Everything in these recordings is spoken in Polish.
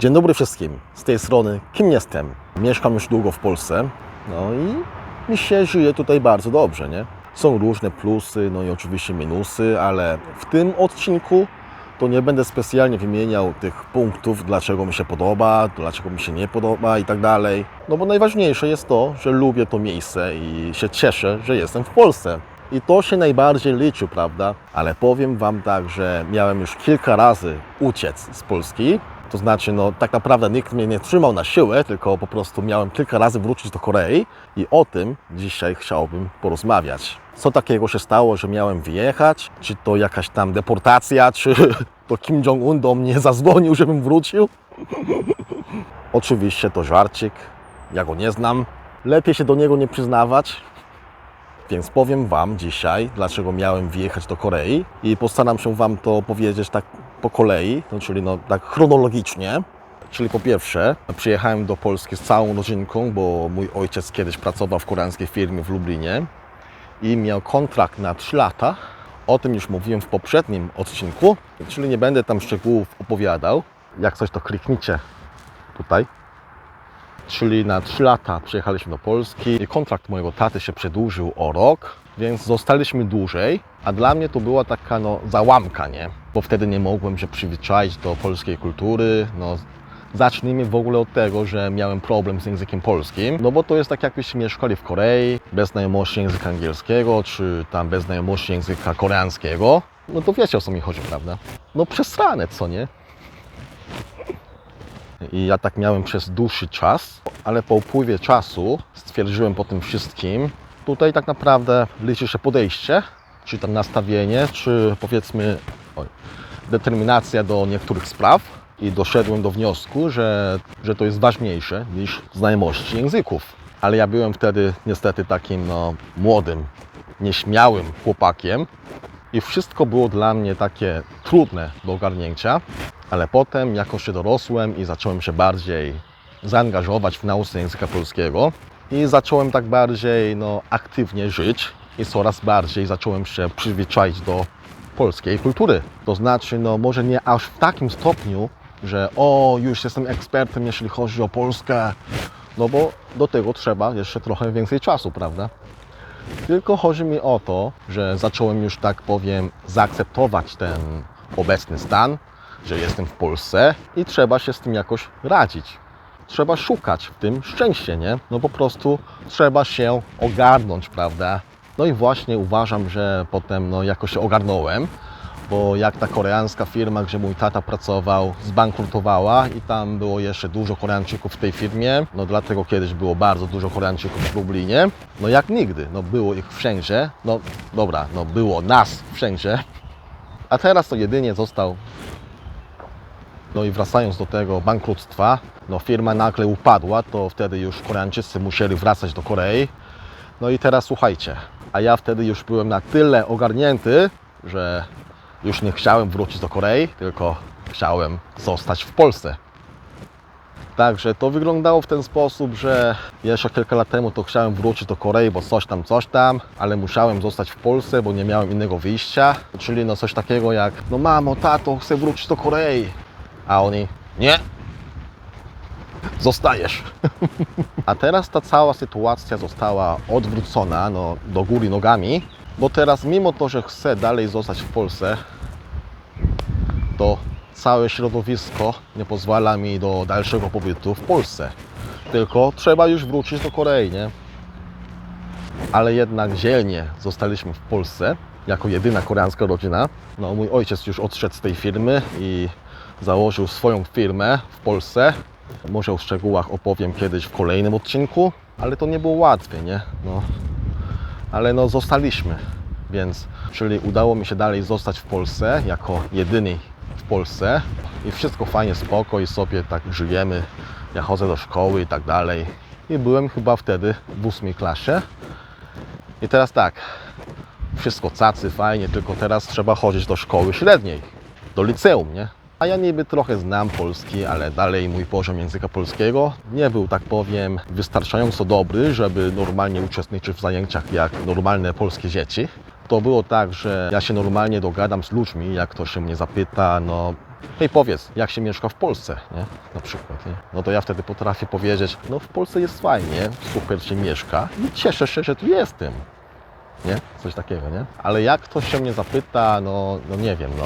Dzień dobry wszystkim. Z tej strony kim jestem? Mieszkam już długo w Polsce. No i mi się żyje tutaj bardzo dobrze, nie? Są różne plusy, no i oczywiście minusy, ale w tym odcinku to nie będę specjalnie wymieniał tych punktów, dlaczego mi się podoba, dlaczego mi się nie podoba i tak dalej. No bo najważniejsze jest to, że lubię to miejsce i się cieszę, że jestem w Polsce. I to się najbardziej liczy, prawda? Ale powiem Wam tak, że miałem już kilka razy uciec z Polski. To znaczy, no tak naprawdę nikt mnie nie trzymał na siłę, tylko po prostu miałem kilka razy wrócić do Korei i o tym dzisiaj chciałbym porozmawiać. Co takiego się stało, że miałem wyjechać? Czy to jakaś tam deportacja, czy to Kim Jong-un do mnie zadzwonił, żebym wrócił? Oczywiście to żarcik, ja go nie znam. Lepiej się do niego nie przyznawać, więc powiem Wam dzisiaj, dlaczego miałem wjechać do Korei i postaram się Wam to powiedzieć tak po kolei, no, czyli no, tak chronologicznie. Czyli po pierwsze, przyjechałem do Polski z całą rodzinką, bo mój ojciec kiedyś pracował w koreańskiej firmie w Lublinie i miał kontrakt na 3 lata. O tym już mówiłem w poprzednim odcinku, czyli nie będę tam szczegółów opowiadał. Jak coś to kliknijcie tutaj czyli na 3 lata przyjechaliśmy do Polski kontrakt mojego taty się przedłużył o rok, więc zostaliśmy dłużej, a dla mnie to była taka no, załamka, nie? Bo wtedy nie mogłem się przyzwyczaić do polskiej kultury, no, Zacznijmy w ogóle od tego, że miałem problem z językiem polskim, no bo to jest tak jakbyśmy mieszkali w Korei, bez znajomości języka angielskiego, czy tam bez znajomości języka koreańskiego. No to wiecie o co mi chodzi, prawda? No przesrane, co nie? I ja tak miałem przez dłuższy czas, ale po upływie czasu stwierdziłem po tym wszystkim, tutaj tak naprawdę liczy się podejście, czy tam nastawienie, czy powiedzmy oj, determinacja do niektórych spraw i doszedłem do wniosku, że, że to jest ważniejsze niż znajomości języków. Ale ja byłem wtedy niestety takim no, młodym, nieśmiałym chłopakiem, i wszystko było dla mnie takie trudne do ogarnięcia, ale potem jako się dorosłem i zacząłem się bardziej zaangażować w nauce języka polskiego i zacząłem tak bardziej no, aktywnie żyć i coraz bardziej zacząłem się przyzwyczaić do polskiej kultury. To znaczy, no może nie aż w takim stopniu, że o, już jestem ekspertem, jeśli chodzi o Polskę, no bo do tego trzeba jeszcze trochę więcej czasu, prawda? Tylko chodzi mi o to, że zacząłem już tak powiem zaakceptować ten obecny stan, że jestem w Polsce i trzeba się z tym jakoś radzić. Trzeba szukać w tym szczęście, nie? No po prostu trzeba się ogarnąć, prawda? No i właśnie uważam, że potem no jakoś się ogarnąłem, bo jak ta koreańska firma, gdzie mój tata pracował, zbankrutowała i tam było jeszcze dużo Koreańczyków w tej firmie, no dlatego kiedyś było bardzo dużo Koreańczyków w Lublinie, no jak nigdy, no było ich wszędzie, no dobra, no było nas wszędzie, a teraz to jedynie został no i wracając do tego bankructwa, no firma nagle upadła, to wtedy już Koreańczycy musieli wracać do Korei. No i teraz słuchajcie, a ja wtedy już byłem na tyle ogarnięty, że już nie chciałem wrócić do Korei, tylko chciałem zostać w Polsce. Także to wyglądało w ten sposób, że jeszcze kilka lat temu to chciałem wrócić do Korei, bo coś tam, coś tam, ale musiałem zostać w Polsce, bo nie miałem innego wyjścia. Czyli no coś takiego jak, no mamo, tato, chcę wrócić do Korei. A oni, nie, zostajesz. A teraz ta cała sytuacja została odwrócona no, do góry nogami, bo teraz mimo to, że chcę dalej zostać w Polsce, to całe środowisko nie pozwala mi do dalszego pobytu w Polsce. Tylko trzeba już wrócić do Korei, nie? Ale jednak dzielnie zostaliśmy w Polsce jako jedyna koreańska rodzina. No, mój ojciec już odszedł z tej firmy i założył swoją firmę w Polsce. Może o szczegółach opowiem kiedyś w kolejnym odcinku, ale to nie było łatwe, nie? No, ale no zostaliśmy, więc czyli udało mi się dalej zostać w Polsce jako jedyny w Polsce i wszystko fajnie, spoko i sobie tak żyjemy. Ja chodzę do szkoły i tak dalej. I byłem chyba wtedy w ósmej klasie. I teraz tak, wszystko cacy, fajnie, tylko teraz trzeba chodzić do szkoły średniej, do liceum, nie? A ja niby trochę znam polski, ale dalej mój poziom języka polskiego nie był, tak powiem, wystarczająco dobry, żeby normalnie uczestniczyć w zajęciach jak normalne polskie dzieci. To było tak, że ja się normalnie dogadam z ludźmi, jak ktoś się mnie zapyta, no hej powiedz, jak się mieszka w Polsce, nie? Na przykład, nie? No to ja wtedy potrafię powiedzieć, no w Polsce jest fajnie, super się mieszka i cieszę się, że tu jestem. Nie? Coś takiego, nie? Ale jak ktoś się mnie zapyta, no, no nie wiem, no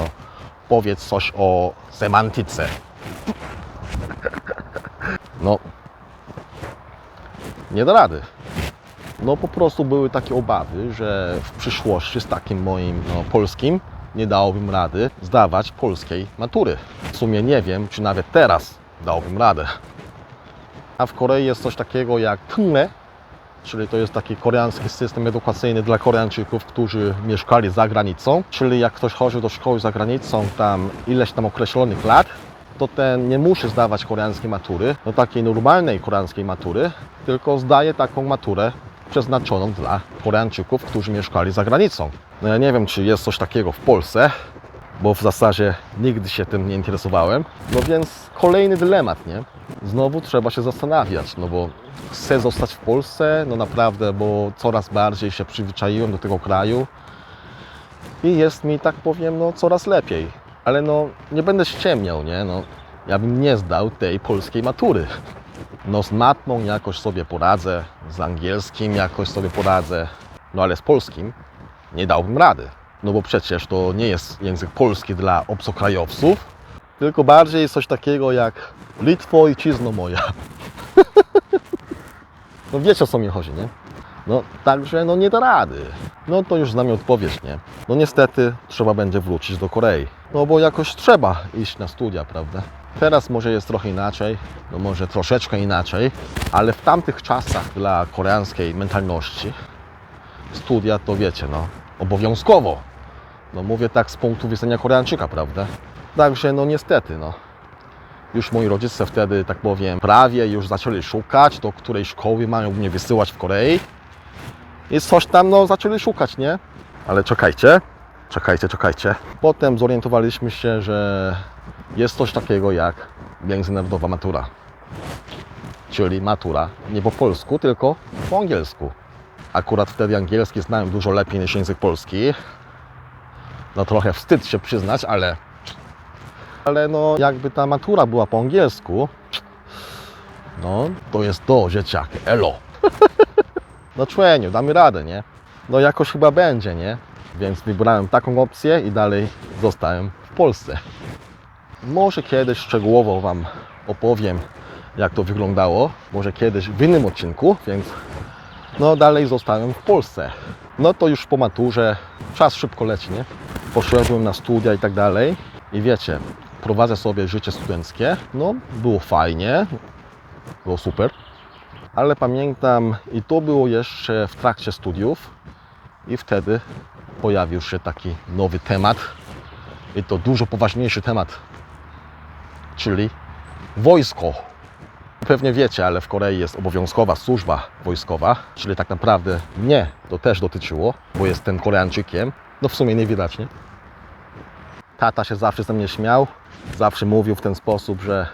powiedz coś o semantyce. No, nie da rady. No po prostu były takie obawy, że w przyszłości z takim moim no, polskim nie dałbym rady zdawać polskiej matury. W sumie nie wiem, czy nawet teraz dałbym radę. A w Korei jest coś takiego jak TNE, czyli to jest taki koreański system edukacyjny dla Koreańczyków, którzy mieszkali za granicą. Czyli jak ktoś chodzi do szkoły za granicą tam ileś tam określonych lat, to ten nie musi zdawać koreańskiej matury, no takiej normalnej koreańskiej matury, tylko zdaje taką maturę przeznaczoną dla Koreańczyków, którzy mieszkali za granicą. No ja nie wiem, czy jest coś takiego w Polsce, bo w zasadzie nigdy się tym nie interesowałem. No więc kolejny dylemat, nie? Znowu trzeba się zastanawiać, no bo chcę zostać w Polsce, no naprawdę, bo coraz bardziej się przyzwyczaiłem do tego kraju i jest mi, tak powiem, no coraz lepiej. Ale no nie będę ściemniał, nie? No, ja bym nie zdał tej polskiej matury. No z matmą jakoś sobie poradzę, z angielskim jakoś sobie poradzę, no ale z polskim nie dałbym rady. No bo przecież to nie jest język polski dla obcokrajowców, tylko bardziej coś takiego jak Litwo, ojczyzno moja. no wiecie o co mi chodzi, nie? No także no nie da rady. No to już znam odpowiedź, nie? No niestety trzeba będzie wrócić do Korei. No bo jakoś trzeba iść na studia, prawda? Teraz może jest trochę inaczej, no może troszeczkę inaczej, ale w tamtych czasach dla koreańskiej mentalności studia to wiecie, no obowiązkowo. No mówię tak z punktu widzenia Koreańczyka, prawda? Także no niestety, no. Już moi rodzice wtedy, tak powiem, prawie już zaczęli szukać, do której szkoły mają mnie wysyłać w Korei. I coś tam, no, zaczęli szukać, nie? Ale czekajcie, czekajcie, czekajcie. Potem zorientowaliśmy się, że jest coś takiego jak międzynarodowa matura. Czyli matura nie po polsku, tylko po angielsku. Akurat wtedy angielski znałem dużo lepiej niż język polski. No trochę wstyd się przyznać, ale ale no jakby ta matura była po angielsku, no to jest to, dzieciak, elo. no człeniu, damy radę, nie? No jakoś chyba będzie, nie? Więc wybrałem taką opcję i dalej zostałem w Polsce. Może kiedyś szczegółowo Wam opowiem, jak to wyglądało. Może kiedyś w innym odcinku, więc no dalej zostałem w Polsce. No to już po maturze, czas szybko leci, nie? Poszedłem na studia i tak dalej. I wiecie, prowadzę sobie życie studenckie. No, było fajnie, było super. Ale pamiętam, i to było jeszcze w trakcie studiów, i wtedy pojawił się taki nowy temat, i to dużo poważniejszy temat, czyli wojsko. Pewnie wiecie, ale w Korei jest obowiązkowa służba wojskowa, czyli tak naprawdę mnie to też dotyczyło, bo jestem Koreańczykiem. No w sumie nie widać, nie? Tata się zawsze ze mnie śmiał, zawsze mówił w ten sposób, że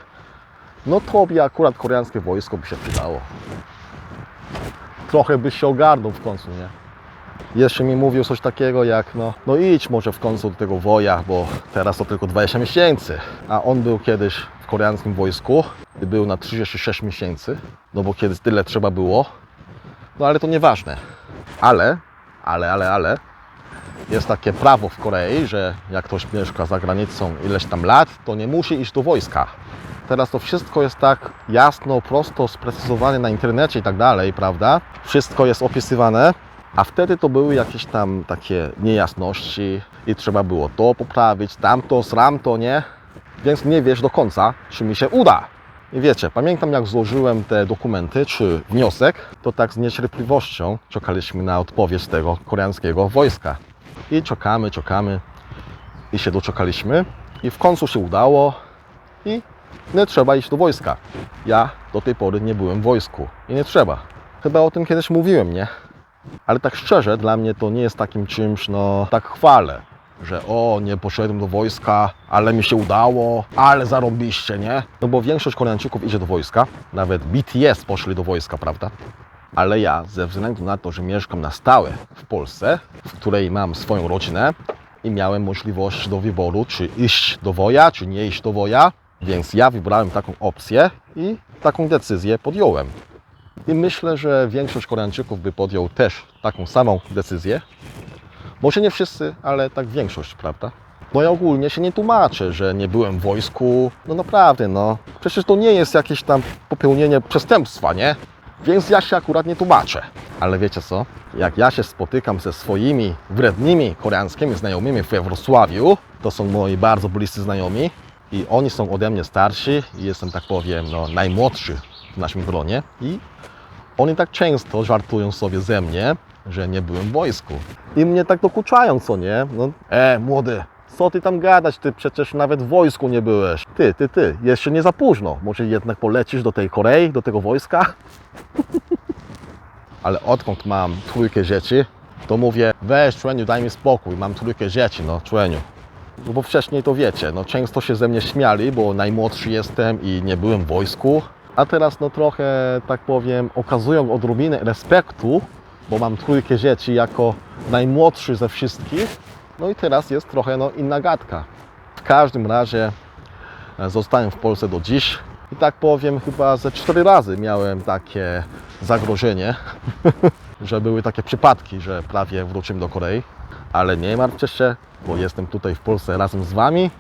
no tobie akurat koreańskie wojsko by się przydało. Trochę byś się ogarnął w końcu, nie? Jeszcze mi mówił coś takiego jak, no, no idź może w końcu do tego woja, bo teraz to tylko 20 miesięcy. A on był kiedyś w koreańskim wojsku był na 36 miesięcy, no bo kiedyś tyle trzeba było. No ale to nieważne. Ale, ale, ale, ale, jest takie prawo w Korei, że jak ktoś mieszka za granicą ileś tam lat, to nie musi iść do wojska. Teraz to wszystko jest tak jasno, prosto sprecyzowane na internecie i tak dalej, prawda? Wszystko jest opisywane, a wtedy to były jakieś tam takie niejasności i trzeba było to poprawić, tamto, sramto, nie? Więc nie wiesz do końca, czy mi się uda. I wiecie, pamiętam jak złożyłem te dokumenty, czy wniosek, to tak z niecierpliwością czekaliśmy na odpowiedź tego koreańskiego wojska. I czekamy, czekamy i się doczekaliśmy i w końcu się udało i nie trzeba iść do wojska. Ja do tej pory nie byłem w wojsku i nie trzeba. Chyba o tym kiedyś mówiłem, nie? Ale tak szczerze, dla mnie to nie jest takim czymś, no tak chwalę, że o, nie poszedłem do wojska, ale mi się udało, ale zarobiście, nie? No bo większość Koreańczyków idzie do wojska, nawet BTS poszli do wojska, prawda? Ale ja, ze względu na to, że mieszkam na stałe w Polsce, w której mam swoją rodzinę i miałem możliwość do wyboru, czy iść do woja, czy nie iść do woja, więc ja wybrałem taką opcję i taką decyzję podjąłem. I myślę, że większość Koreańczyków by podjął też taką samą decyzję. Może nie wszyscy, ale tak większość, prawda? No ja ogólnie się nie tłumaczę, że nie byłem w wojsku. No naprawdę, no. Przecież to nie jest jakieś tam popełnienie przestępstwa, nie? Więc ja się akurat nie tłumaczę. Ale wiecie co? Jak ja się spotykam ze swoimi wrednymi koreańskimi znajomymi we Wrocławiu, to są moi bardzo bliscy znajomi i oni są ode mnie starsi i jestem, tak powiem, no, najmłodszy w naszym gronie i oni tak często żartują sobie ze mnie, że nie byłem w wojsku. I mnie tak dokuczają, co nie? No, e, młody, co ty tam gadać? Ty przecież nawet w wojsku nie byłeś. Ty, ty, ty, jeszcze nie za późno. Może jednak polecisz do tej Korei, do tego wojska? Ale odkąd mam trójkę dzieci, to mówię, weź człeniu, daj mi spokój, mam trójkę dzieci, no człeniu. No bo wcześniej to wiecie, no często się ze mnie śmiali, bo najmłodszy jestem i nie byłem w wojsku. A teraz no trochę, tak powiem, okazują odrobinę respektu, bo mam trójkę dzieci jako najmłodszy ze wszystkich. No i teraz jest trochę no, inna gadka. W każdym razie e, zostałem w Polsce do dziś i tak powiem, chyba ze cztery razy miałem takie zagrożenie, że były takie przypadki, że prawie wróciłem do Korei. Ale nie martwcie się, bo jestem tutaj w Polsce razem z Wami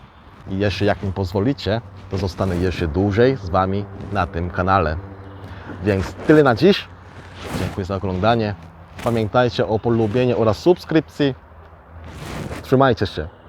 i jeszcze jak mi pozwolicie, to zostanę jeszcze dłużej z Wami na tym kanale. Więc tyle na dziś. Dziękuję za oglądanie. Pamiętajcie o polubieniu oraz subskrypcji. Trzymajcie się.